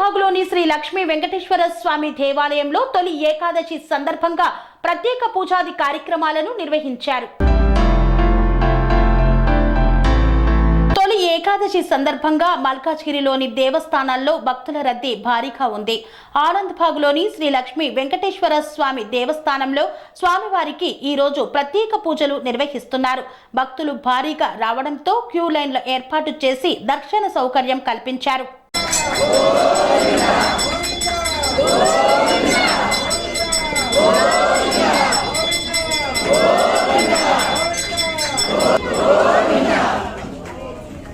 ఆనందబాగులోని శ్రీ లక్ష్మీ వెంకటేశ్వర స్వామి దేవాలయంలో తొలి ఏకాదశి సందర్భంగా ప్రత్యేక పూజాది కార్యక్రమాలను నిర్వహించారు. తొలి ఏకాదశి సందర్భంగా మల్కాజ్గిరిలోని దేవస్థానాల్లో భక్తుల రద్దీ భారీగా ఉంది. ఆనంద్ భాగ్లోని శ్రీ లక్ష్మీ వెంకటేశ్వర స్వామి దేవస్థానంలో స్వామివారికి ఈ రోజు ప్రత్యేక పూజలు నిర్వహిస్తున్నారు. భక్తులు భారీగా రావడంతో క్యూ లైన్ల ఏర్పాటు చేసి దర్శన సౌకర్యం కల్పించారు.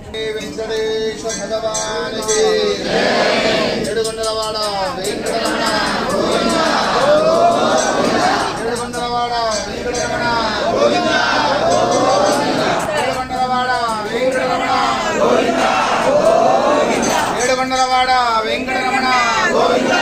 శ్రీ వెంకటేశ భగవానికి. ఏడుగొండలవాడ వెంకటరమణ ఏడుగొండలవాడ వెంకటరమణ ఏడుగొండలవాడ వెంకటరమణ ఏడుగొండలవాడ వెంకటరమణ గోవిందా.